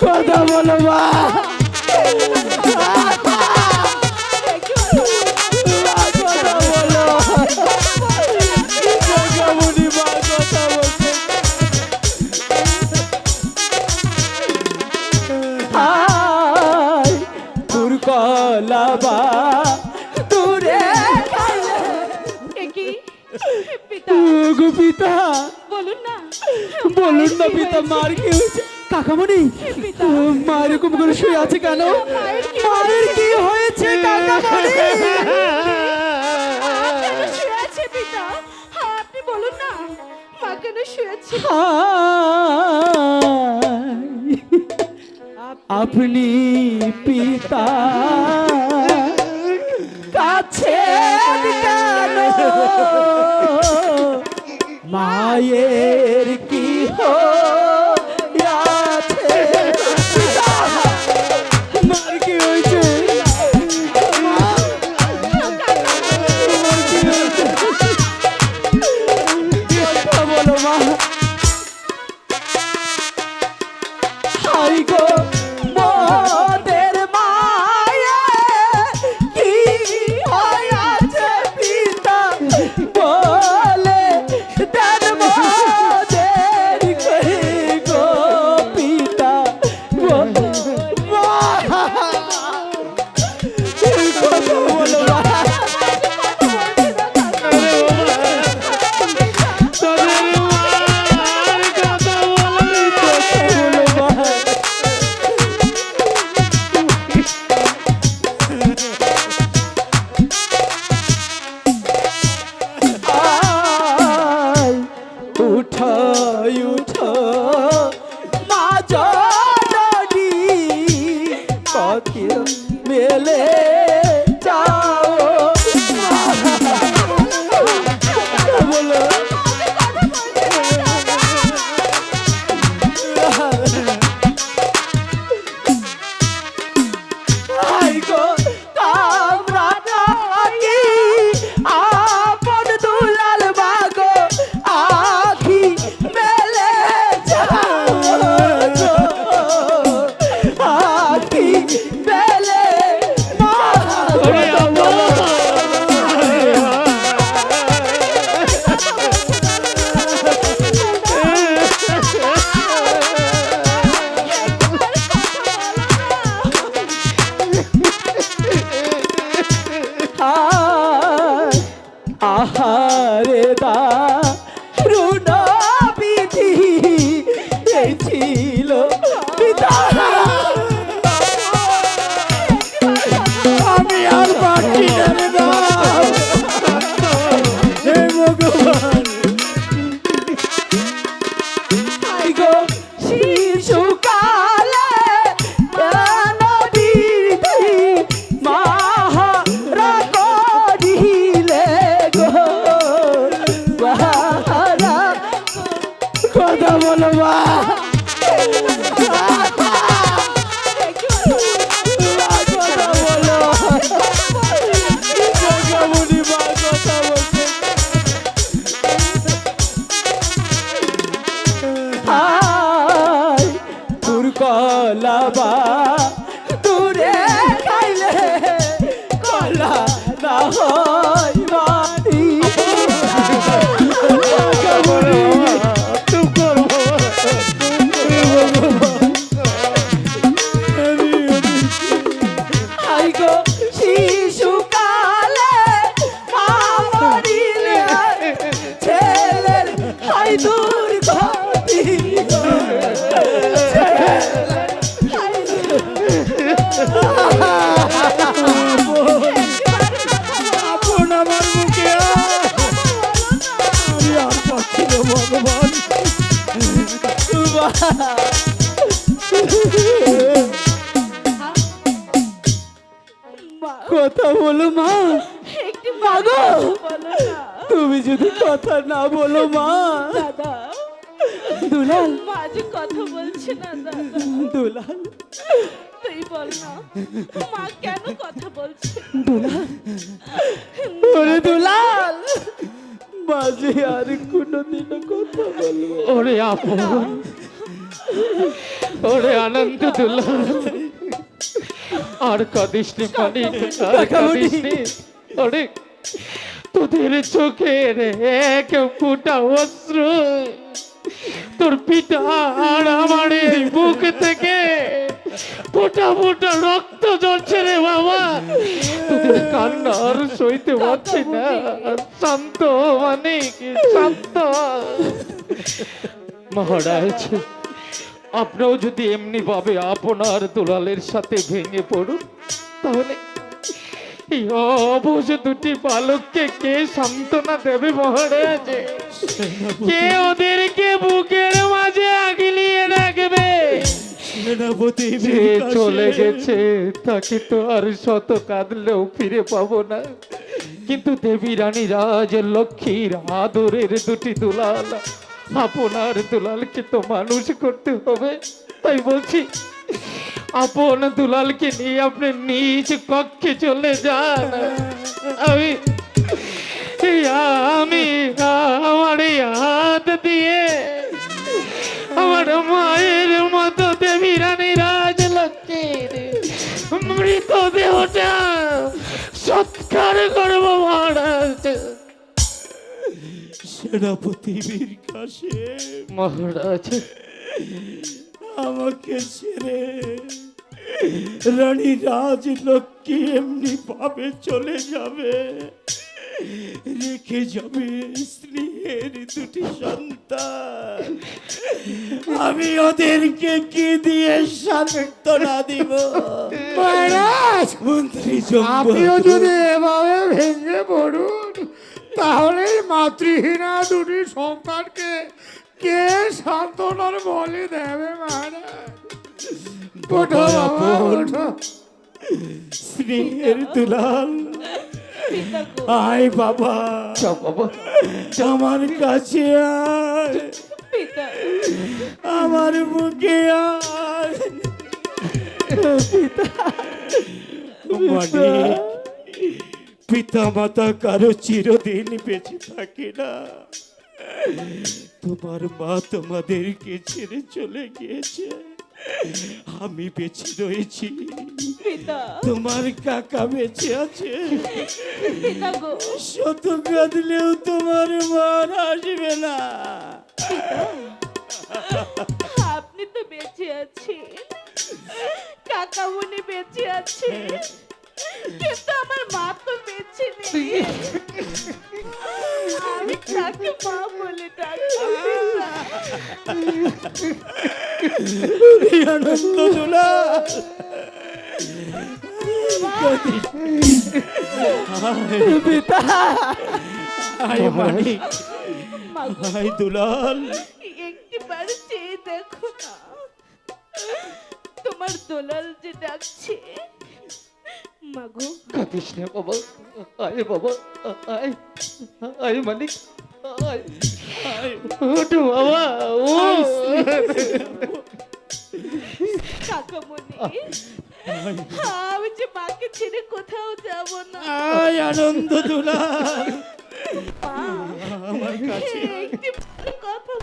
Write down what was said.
কথা বলো মা। কলাবা দূরে পিতা। বলুন না। বলুন না পিতা মার কি হয়েছে? কাকামণি মা এরকম করে শুয়ে আছে কেন? মায়ের কি হয়েছে হ্যাঁ আপনি বলুন না মা কেন? শুয়েছে আপনি পিতা কাছে মায়ের কি হয়েছে? কথা বলো মা। একটু মাগো তুমি যদি কথা না বলো মা। দাদা। দুলাল। মা যে কথা বলছে না দাদা। দুলাল। তুই বল না। মা কেন কথা বলছে? দুলাল। ওরে দুলাল। মাঝে আর কথা বলব ওরে আপন। ওরে আনন্দ দুলাল। আর কাঁদিস নি মানিক আর কাঁদিস ওরে তোদের চোখের এক ফুটা অশ্রু। তোর পিতা আর আমার এই বুক থেকে ফোটা ফোটা রক্ত ঝরছে রে বাবা। তোদের কান্না আর সইতে পারছি না। শান্ত মানে শান্ত। মহারাজ আপনিও যদি এমনি ভাবে আপনার দুলালের সাথে ভেঙে পড়ুন তাহলে এই অবশ দুটি বালককে কে সান্ত্বনা দেবে মহারাজ? কে ওদেরকে বুকের মাঝে আগলিয়ে রাখবে? যে চলে গেছে তাকে তো আর শত কাঁদলেও ফিরে পাবো না। কিন্তু দেবী রানী রাজ লক্ষ্মীর আদরের দুটি দুলাল আপনার দুলালকে তো মানুষ করতে হবে। তাই বলছি, আপন দুলালকে নিয়ে আপনি নিজ কক্ষে চলে যান। আমি আমি আমার হাত দিয়ে আমার মায়ের মতো দেবী রানী রাজলক্ষ্মীর মৃতদেহটা সৎকার করব মহারাজ। সেনাপতি বীর কাশেম মহারাজ। আমাকে ছেড়ে। রানী রাজলক্ষ্মী এমনি ভাবে চলে যাবে। রেখে যাবে স্নেহের দুটি সন্তান। আমি ওদেরকে কি দিয়ে সান্ত্বনা দিব? মহারাজ! মন্ত্রী আপনিও যদি এভাবে ভেঙে পড়ুন তাহলে মাতৃহীনা দুটি সন্তানকে কে সান্ত্বনার বলে দেবে মহারাজ ওঠো। স্নেহের দুলাল। পিতা আয় বাবা। আমার কাছে আয়। আমার মুখে আয়। মানিক পিতা মাতা কারও চিরদিন বেঁচে থাকে না। তোমার মা তোমাদেরকে ছেড়ে চলে গিয়েছে। আমি বেঁচে রয়েছি। তোমার কাকা বেঁচে আছে। শত কাঁদলেও তোমার মার আসবে না। আপনি তো বেঁচে আছেন। কাকামণি বেঁচে আছে কিন্তু আমার মা তো বেঁচে নেই। আমি তাকে মা বলে ডাকি আনন্দ দোলা আয় মানিক আয় দুলাল। একটিবার চেয়ে দেখো না। তোমার দোলাল যে ডাকছে মাগো। কাঁদিস না বাবা আয় বাবা আয় আয় মালিক আয় ওঠো বাবা ও কাকামণি আমি যে মাকে ছেড়ে কোথাও যাব না। আয় আনন্দ দুলাল আমার কাছে একটি কথা।